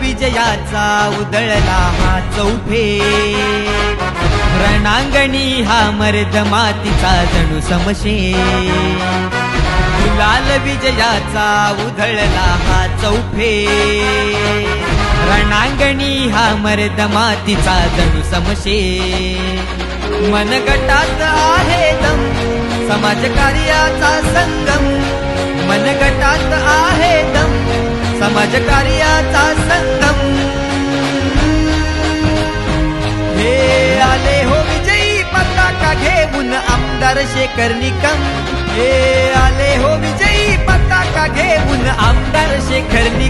विजयाचा उदळला हा चौफे रणांगणी हा मर्द मातीचा जणू समशे. गुलाल विजयाचा उधळला हा चौफे रणांगणी हा मर्द मातीचा जणू समशे. मनगटात आहे दम समाजकार्याचा संगम. राजकार्याचा संगम. हे आले हो विजयी पताका घेऊन आमदार शेखर निकम. हे आले हो विजयी पताका घेऊन आमदार शेखर निकम.